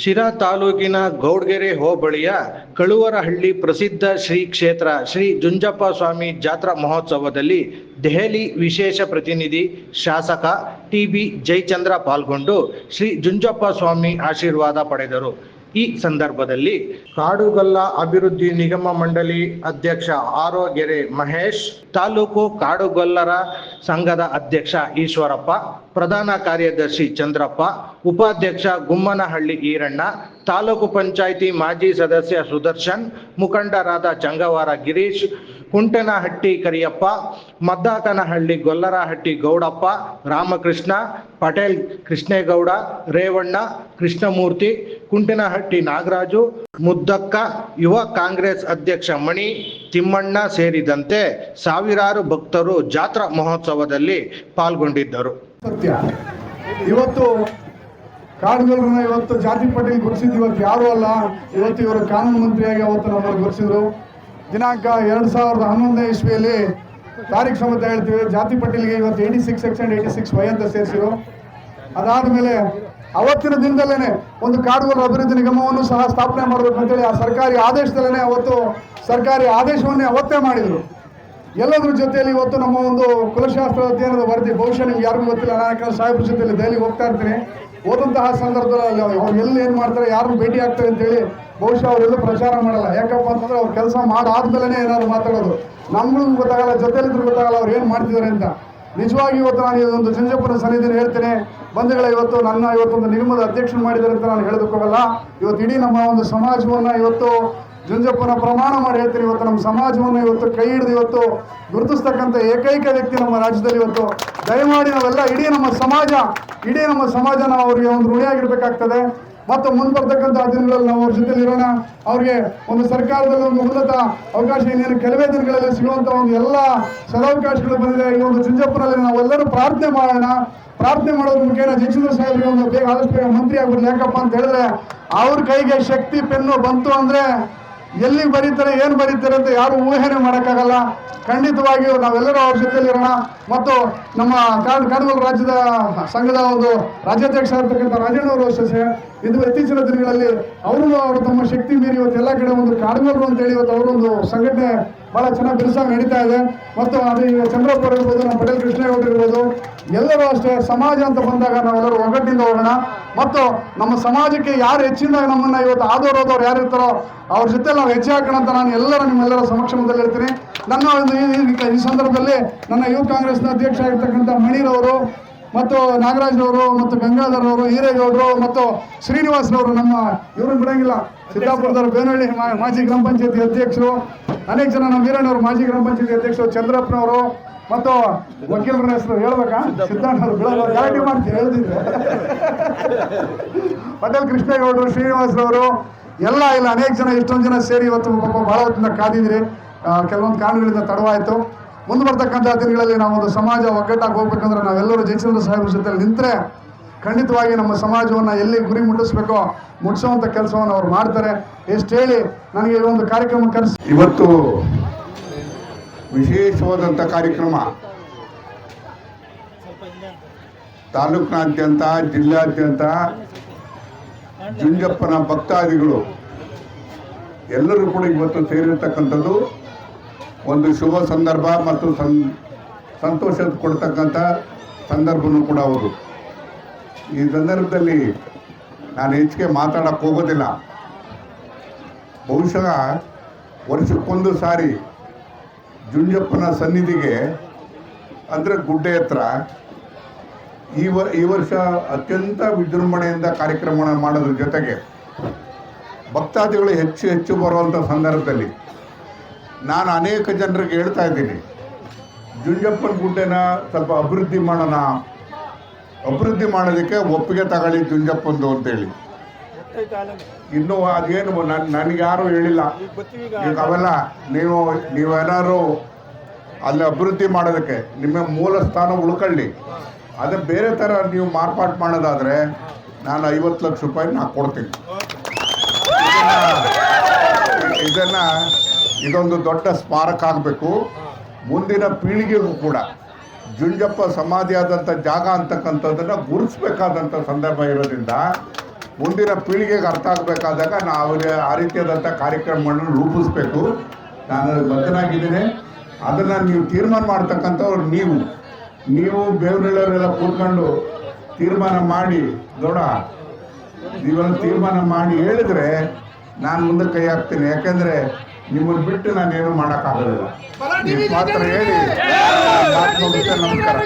ಶಿರಾ ತಾಲೂಕಿನ ಗೌಡ್ಗೆರೆ ಹೋಬಳಿಯ ಕಳುವರಹಳ್ಳಿ ಪ್ರಸಿದ್ಧ ಶ್ರೀ ಕ್ಷೇತ್ರ ಶ್ರೀ ಜುಂಜಪ್ಪ ಸ್ವಾಮಿ ಜಾತ್ರಾ ಮಹೋತ್ಸವದಲ್ಲಿ ದೆಹಲಿ ವಿಶೇಷ ಪ್ರತಿನಿಧಿ ಶಾಸಕ ಟಿ ಬಿ ಜಯಚಂದ್ರ ಪಾಲ್ಗೊಂಡು ಶ್ರೀ ಜುಂಜಪ್ಪ ಸ್ವಾಮಿ ಆಶೀರ್ವಾದ ಪಡೆದರು. ಈ ಸಂದರ್ಭದಲ್ಲಿ ಕಾಡುಗಲ್ಲ ಅಭಿವೃದ್ಧಿ ನಿಗಮ ಮಂಡಳಿ ಅಧ್ಯಕ್ಷ ಆರೋಗೆರೆ ಮಹೇಶ್, ತಾಲೂಕು ಕಾಡುಗೊಲ್ಲರ ಸಂಘದ ಅಧ್ಯಕ್ಷ ಈಶ್ವರಪ್ಪ, ಪ್ರಧಾನ ಕಾರ್ಯದರ್ಶಿ ಚಂದ್ರಪ್ಪ, ಉಪಾಧ್ಯಕ್ಷ ಗುಮ್ಮನಹಳ್ಳಿ ಈರಣ್ಣ, ತಾಲೂಕು ಪಂಚಾಯಿತಿ ಮಾಜಿ ಸದಸ್ಯ ಸುದರ್ಶನ್, ಮುಖಂಡರಾದ ಚಂಗವಾರ ಗಿರೀಶ್ ಕುಂಟನಹಟ್ಟಿ ಕರಿಯಪ್ಪ, ಮದ್ದಾತನಹಳ್ಳಿ ಗೊಲ್ಲರಹಟ್ಟಿ ಗೌಡಪ್ಪ, ರಾಮಕೃಷ್ಣ, ಪಟೇಲ್ ಕೃಷ್ಣೇಗೌಡ, ರೇವಣ್ಣ, ಕೃಷ್ಣಮೂರ್ತಿ, ಕುಂಟನಹಟ್ಟಿ ನಾಗರಾಜು, ಮುದ್ದಕ್ಕ, ಯುವ ಕಾಂಗ್ರೆಸ್ ಅಧ್ಯಕ್ಷ ಮಣಿ, ತಿಮ್ಮಣ್ಣ ಸೇರಿದಂತೆ ಸಾವಿರಾರು ಭಕ್ತರು ಜಾತ್ರಾ ಮಹೋತ್ಸವದಲ್ಲಿ ಪಾಲ್ಗೊಂಡಿದ್ದರು. ಇವತ್ತು ಇವತ್ತು ಜಾತಿ ಪಟೇಲ್ ಗುರುಸಿದ್ದು ಇವತ್ತು ಯಾರು ಅಲ್ಲ. ಇವತ್ತು ಇವರು ಕಾನೂನು ಮಂತ್ರಿಯಾಗಿ ಅವತ್ತು ನಮ್ಮನ್ನು ಗುರುಸಿದ್ರು ದಿನಾಂಕ ಎರಡು ಸಾವಿರದ ಹನ್ನೊಂದನೇ ಇಸ್ವಿಯಲ್ಲಿ ತಾರೀಖು ಸಮೇತ ಹೇಳ್ತೀವಿ. ಜಾತಿ ಪಟೇಲ್ಗೆ ಇವತ್ತು eighty six section eighty six Y ಅಂತ ಸೇರಿಸಿರು. ಅದಾದಮೇಲೆ ಅವತ್ತಿನ ದಿನದಲ್ಲೇ ಒಂದು ಕಾಡುಗೋಲು ಅಭಿವೃದ್ಧಿ ನಿಗಮವನ್ನು ಸಹ ಸ್ಥಾಪನೆ ಮಾಡಬೇಕು ಅಂತೇಳಿ ಆ ಸರ್ಕಾರಿ ಆದೇಶದಲ್ಲೇ ಅವತ್ತು ಸರ್ಕಾರಿ ಆದೇಶವನ್ನೇ ಅವತ್ತೇ ಮಾಡಿದರು. ಎಲ್ಲದರ ಜೊತೆಯಲ್ಲಿ ಇವತ್ತು ನಮ್ಮ ಒಂದು ಕುಲಶಾಸ್ತ್ರ ಅಧ್ಯಯನದ ವರದಿ, ಬಹುಶಃ ನಿಮ್ಗೆ ಯಾರಿಗೂ ಗೊತ್ತಿಲ್ಲ, ನಾನು ಸಾಹೇಬ್ರ ಜೊತೆಯಲ್ಲಿ ದೆಹಲಿಗೆ ಹೋಗ್ತಾ ಇರ್ತೀನಿ. ಓದಂತಹ ಸಂದರ್ಭದಲ್ಲಿ ಅವ್ರು ಎಲ್ಲಿ ಏನು ಮಾಡ್ತಾರೆ, ಯಾರನ್ನು ಭೇಟಿ ಆಗ್ತಾರೆ ಅಂತೇಳಿ ಬಹುಶಃ ಅವರೆಲ್ಲೂ ಪ್ರಚಾರ ಮಾಡಲ್ಲ. ಯಾಕಪ್ಪ ಅಂತಂದ್ರೆ ಅವ್ರು ಕೆಲಸ ಮಾಡಾದ್ಮೇಲೆ ಏನಾದ್ರು ಮಾತಾಡೋದು. ನಮ್ಗೂ ಗೊತ್ತಾಗಲ್ಲ, ಜೊತೆಲಿದ್ರು ಗೊತ್ತಾಗಲ್ಲ ಅವ್ರು ಏನು ಮಾಡ್ತಿದ್ದಾರೆ ಅಂತ. ನಿಜವಾಗಿ ಇವತ್ತು ನಾನು ಇದೊಂದು ಜಂಜಪ್ಪನ ಸನ್ನಿಧಿನ ಹೇಳ್ತೇನೆ. ಬಂಧುಗಳ, ಇವತ್ತು ನನ್ನ, ಇವತ್ತೊಂದು ನಿಗಮದ ಅಧ್ಯಕ್ಷನ ಮಾಡಿದ್ದಾರೆ ಅಂತ ನಾನು ಹೇಳೋದಕ್ಕೋಗಲ್ಲ ಇವತ್ತು ಇಡೀ ನಮ್ಮ ಒಂದು ಸಮಾಜವನ್ನು ಇವತ್ತು ಜುಂಜಪ್ಪನ ಪ್ರಮಾಣ ಮಾಡಿ ಹೇಳ್ತೀನಿ. ಇವತ್ತು ನಮ್ಮ ಸಮಾಜವನ್ನು ಇವತ್ತು ಕೈ ಹಿಡಿದು ಇವತ್ತು ಗುರುತಿಸ್ತಕ್ಕಂಥ ಏಕೈಕ ವ್ಯಕ್ತಿ ನಮ್ಮ ರಾಜ್ಯದಲ್ಲಿ ಇವತ್ತು. ದಯಮಾಡಿ ನಾವೆಲ್ಲ ಇಡೀ ನಮ್ಮ ಸಮಾಜ, ಇಡೀ ನಮ್ಮ ಸಮಾಜ ನಾವು ಅವರಿಗೆ ಒಂದು ಋಣಿಯಾಗಿರ್ಬೇಕಾಗ್ತದೆ. ಮತ್ತು ಮುಂಬರ್ತಕ್ಕಂಥ ದಿನಗಳಲ್ಲಿ ನಾವು ಅವ್ರ ಜೊತೆಲಿ ಇರೋಣ. ಅವ್ರಿಗೆ ಒಂದು ಸರ್ಕಾರದಲ್ಲಿ ಒಂದು ಉನ್ನತ ಅವಕಾಶ ಇನ್ನೇನು ಕೆಲವೇ ದಿನಗಳಲ್ಲಿ ಸಿಗುವಂಥ ಒಂದು ಎಲ್ಲ ಸದಾವಕಾಶಗಳು ಬಂದಿದೆ. ಈ ಒಂದು ಜುಂಜಪ್ಪನಲ್ಲಿ ನಾವೆಲ್ಲರೂ ಪ್ರಾರ್ಥನೆ ಮಾಡೋಣ. ಪ್ರಾರ್ಥನೆ ಮಾಡೋದ್ರ ಮುಖೇನ ಜಯಚಂದ್ರ ಸಾಹೇಬ್ರಿಗೆ ಒಂದು ಬೇಗ ಆದಷ್ಟು ಬೇಗ ಮಂತ್ರಿ ಆಗ್ಬಿಟ್ಟು ಯಾಕಪ್ಪ ಅಂತ ಹೇಳಿದ್ರೆ, ಅವ್ರ ಕೈಗೆ ಶಕ್ತಿ, ಪೆನ್ನು ಬಂತು ಅಂದ್ರೆ ಎಲ್ಲಿಗೆ ಬರೀತಾರೆ, ಏನು ಬರೀತಾರೆ ಅಂತ ಯಾರು ಊಹೆನೆ ಮಾಡೋಕ್ಕಾಗಲ್ಲ. ಖಂಡಿತವಾಗಿಯೂ ನಾವೆಲ್ಲರೂ ಅವ್ರ ಜೊತೆಯಲ್ಲಿ ಇರೋಣ. ಮತ್ತು ನಮ್ಮ ಕಾಡುಗೋಲ್ ರಾಜ್ಯದ ಸಂಘದ ಒಂದು ರಾಜ್ಯಾಧ್ಯಕ್ಷ ಆಗಿರ್ತಕ್ಕಂಥ ರಾಜಣ್ಣವರು ಅಷ್ಟೇ ಇದು ಇತ್ತೀಚಿನ ದಿನಗಳಲ್ಲಿ ಅವರು ಅವರು ತಮ್ಮ ಶಕ್ತಿ ಮೀರಿ ಇವತ್ತು ಎಲ್ಲ ಕಡೆ ಒಂದು ಕಾಡುಗೋಲ್ರು ಅಂತೇಳಿ ಇವತ್ತು ಅವರೊಂದು ಸಂಘಟನೆ ಬಹಳ ಚೆನ್ನಾಗಿ ಕೆಲಸ ನಡೀತಾ ಇದೆ. ಮತ್ತು ಅದು ಈಗ ಚಂದ್ರಪ್ಪ ಇರ್ಬೋದು, ನಮ್ಮ ಪಟೇಲ್ ಕೃಷ್ಣೇಗೌಡರು ಇರ್ಬೋದು, ಎಲ್ಲರೂ ಅಷ್ಟೇ ಸಮಾಜ ಅಂತ ಬಂದಾಗ ನಾವೆಲ್ಲರೂ ಒಗ್ಗಟ್ಟಿಂದ ಹೋಗೋಣ. ಮತ್ತು ನಮ್ಮ ಸಮಾಜಕ್ಕೆ ಯಾರು ಹೆಚ್ಚಿನದಾಗ ನಮ್ಮನ್ನ ಇವತ್ತು ಆದೋರೋದವ್ರು ಯಾರು ಇರ್ತಾರೋ ಅವ್ರ ಜೊತೆ ನಾವು ಹೆಜ್ಜೆ ಹಾಕೋಣ ಅಂತ ನಾನು ಎಲ್ಲರ ನಿಮ್ಮೆಲ್ಲರ ಸಮಕ್ಷಮದಲ್ಲಿ ಹೇಳ್ತೀನಿ. ನನ್ನ ಒಂದು ಈ- ಸಂದರ್ಭದಲ್ಲಿ ನನ್ನ ಯುವ ಕಾಂಗ್ರೆಸ್ನ ಅಧ್ಯಕ್ಷ ಆಗಿರ್ತಕ್ಕಂಥ ಮಣಿರವರು ಮತ್ತು ನಾಗರಾಜ್ರವರು ಮತ್ತು ಗಂಗಾಧರವರು ಹಿರೇಗೌಡರು ಮತ್ತು ಶ್ರೀನಿವಾಸ್ರವರು ನಮ್ಮ ಇವ್ರನ್ನ ಬಿಡಂಗಿಲ್ಲ. ಸಿದ್ದಾಪುರದವರು ಬೇನಹಳ್ಳಿ ಮಾಜಿ ಗ್ರಾಮ ಪಂಚಾಯತಿ ಅಧ್ಯಕ್ಷರು, ಅನೇಕ ಜನ ನಮ್ಮ ವೀರಣ್ಣವರು ಮಾಜಿ ಗ್ರಾಮ ಪಂಚಾಯತಿ ಅಧ್ಯಕ್ಷರು, ಚಂದ್ರಪ್ಪನವರು ಮತ್ತು ವಕೀಲರ ಹೆಸರು ಹೇಳ್ಬೇಕಾ? ಸಿದ್ದಣ್ಣವರು ಬಿಡೋದು ಗ್ಯಾರಂಟಿ ಮಾಡ್ತೀನಿ ಹೇಳ್ತಿದ್ರೆ ಪಟೇಲ್ ಕೃಷ್ಣೇಗೌಡರು ಶ್ರೀನಿವಾಸರವರು, ಎಲ್ಲ, ಇಲ್ಲ, ಅನೇಕ ಜನ, ಎಷ್ಟೊಂದು ಜನ ಸೇರಿ ಇವತ್ತು ಪಾಪ ಭಾಳ ಹೊತ್ತಿಂದ ಕಾದಿದ್ರಿ ಕೆಲವೊಂದು ಕಾರಣಗಳಿಂದ ತಡವಾಯಿತು. ಮುಂದೆ ಬರ್ತಕ್ಕಂಥ ದಿನಗಳಲ್ಲಿ ನಾವು ಒಂದು ಸಮಾಜ ಒಗ್ಗಟ್ಟಾಗಿ ಹೋಗ್ಬೇಕಂದ್ರೆ ನಾವೆಲ್ಲರೂ ಜಯಚಂದ್ರ ಸಾಹೇಬ್ರ ಜೊತೆ ನಿಂತರೆ ಖಂಡಿತವಾಗಿ ನಮ್ಮ ಸಮಾಜವನ್ನು ಎಲ್ಲಿ ಗುರಿ ಮುಟ್ಟಿಸ್ಬೇಕೋ ಮುಟ್ಟಿಸುವಂಥ ಕೆಲಸವನ್ನು ಅವ್ರು ಮಾಡ್ತಾರೆ. ಎಷ್ಟು ಹೇಳಿ, ನನಗೆ ಈ ಒಂದು ಕಾರ್ಯಕ್ರಮ ಕರೆಸಿ. ಇವತ್ತು ವಿಶೇಷವಾದಂಥ ಕಾರ್ಯಕ್ರಮ. ತಾಲೂಕಿನಾದ್ಯಂತ, ಜಿಲ್ಲಾದ್ಯಂತ, ಜುಂಜಪ್ಪನ ಭಕ್ತಾದಿಗಳು ಎಲ್ಲರೂ ಕೂಡ ಇವತ್ತು ಸೇರಿರ್ತಕ್ಕಂಥದ್ದು ಒಂದು ಶುಭ ಸಂದರ್ಭ ಮತ್ತು ಸಂ, ಸಂತೋಷ ಕೊಡ್ತಕ್ಕಂಥ ಸಂದರ್ಭನೂ ಕೂಡ ಅವರು ಈ ಸಂದರ್ಭದಲ್ಲಿ ನಾನು ಹೆಚ್ಚಿಗೆ ಮಾತಾಡಕ್ಕೆ ಹೋಗೋದಿಲ್ಲ. ಬಹುಶಃ ವರ್ಷಕ್ಕೊಂದು ಸಾರಿ ಜುಂಜಪ್ಪನ ಸನ್ನಿಧಿಗೆ ಅಂದರೆ ಗುಡ್ಡೆ ಹತ್ರ ಈ ವ ಈ ವರ್ಷ ಅತ್ಯಂತ ವಿಜೃಂಭಣೆಯಿಂದ ಕಾರ್ಯಕ್ರಮವನ್ನು ಮಾಡೋದ್ರ ಜೊತೆಗೆ ಭಕ್ತಾದಿಗಳು ಹೆಚ್ಚು ಹೆಚ್ಚು ಬರುವಂಥ ಸಂದರ್ಭದಲ್ಲಿ ನಾನು ಅನೇಕ ಜನರಿಗೆ ಹೇಳ್ತಾ ಇದ್ದೀನಿ, ಜುಂಜಪ್ಪನ ಗುಡ್ಡೆನ ಸ್ವಲ್ಪ ಅಭಿವೃದ್ಧಿ ಮಾಡೋಣ. ಅಭಿವೃದ್ಧಿ ಮಾಡೋದಕ್ಕೆ ಒಪ್ಪಿಗೆ ತಗೊಳ್ಳಿ ಜುಂಜಪ್ಪಂದು ಅಂತೇಳಿ. ಇನ್ನೂ ಅದೇನು ನನ್ ನನಗೆ ಯಾರು ಹೇಳಿಲ್ಲ. ಈಗ ಅವೆಲ್ಲ ನೀವು ನೀವೇನಾದ್ರು ಅಲ್ಲಿ ಅಭಿವೃದ್ಧಿ ಮಾಡೋದಕ್ಕೆ ನಿಮ್ಮ ಮೂಲ ಸ್ಥಾನ ಉಳ್ಕೊಳ್ಳಿ. ಅದೇ ಬೇರೆ ಥರ ನೀವು ಮಾರ್ಪಾಟ್ ಮಾಡೋದಾದರೆ ನಾನು ಐವತ್ತು ಲಕ್ಷ ರೂಪಾಯಿ ನಾ ಕೊಡ್ತೀನಿ. ಇದನ್ನ- ಇದನ್ನ ಇದೊಂದು ದೊಡ್ಡ ಸ್ಮಾರಕ ಆಗಬೇಕು. ಮುಂದಿನ ಪೀಳಿಗೆಗೂ ಕೂಡ ಜುಂಜಪ್ಪ ಸಮಾಧಿ ಆದಂಥ ಜಾಗ ಅಂತಕ್ಕಂಥದ್ದನ್ನು ಗುರುತಿಸ್ಬೇಕಾದಂಥ ಸಂದರ್ಭ ಇರೋದ್ರಿಂದ ಮುಂದಿನ ಪೀಳಿಗೆಗೆ ಅರ್ಥ ಆಗಬೇಕಾದಾಗ ನಾವು ಆ ರೀತಿಯಾದಂಥ ಕಾರ್ಯಕ್ರಮಗಳನ್ನು ರೂಪಿಸ್ಬೇಕು. ನಾನು ಬದ್ಧನಾಗಿದ್ದೀನಿ. ಅದನ್ನು ನೀವು ತೀರ್ಮಾನ ಮಾಡ್ತಕ್ಕಂಥವ್ರು ನೀವು. ನೀವು ಬೇವ್ರೆಲ್ಲರೆಲ್ಲ ಕೂತ್ಕೊಂಡು ತೀರ್ಮಾನ ಮಾಡಿ ದೊಡ ನೀವೆಲ್ಲ ತೀರ್ಮಾನ ಮಾಡಿ ಹೇಳಿದ್ರೆ ನಾನು ಮುಂದೆ ಕೈ ಹಾಕ್ತೀನಿ. ಯಾಕೆಂದ್ರೆ ನಿಮ್ಮನ್ನು ಬಿಟ್ಟು ನಾನೇನು ಮಾಡೋಕ್ಕಾಗೋದಿಲ್ಲ ನಿಮ್ಮ ಪಾತ್ರ ಹೇಳಿ. ನಮಸ್ಕಾರ.